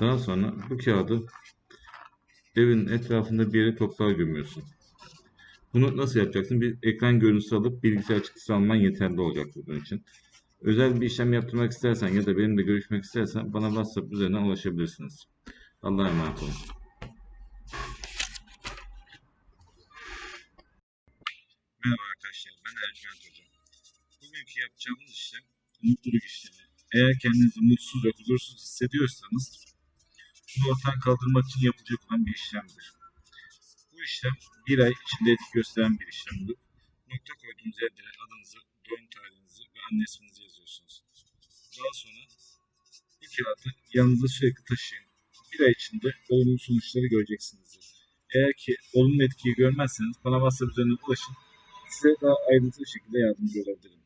Daha sonra bu kağıdı evin etrafında bir yere toprağa gömüyorsun. Bunu nasıl yapacaksın? Bir ekran görüntüsü alıp bilgisayar çıktısı alman yeterli olacak bunun için. Özel bir işlem yaptırmak istersen ya da benimle görüşmek istersen bana WhatsApp üzerinden ulaşabilirsiniz. Allah'a emanet olun. Merhaba arkadaşlar, ben Ercüment Hoca. Bugünkü yapacağımız işlem mutluluk işlemi. Eğer kendinizi mutsuz ve huzursuz hissediyorsanız bunu ortadan kaldırmak için yapılacak olan bir işlemdir. Bu işlem bir ay içinde etki gösteren bir işlemdir. Nokta koyduğunuz yerlere adınızı, doğum tarihinizi ve anne isminizi yazıyorsunuz. Daha sonra bu kağıdı yanınızda sürekli taşıyın. Bir ay içinde olumlu sonuçları göreceksinizdir. Eğer ki olumlu etkiyi görmezseniz bana WhatsApp üzerinden ulaşın. Size daha ayrıntılı şekilde yardımcı olabilirim.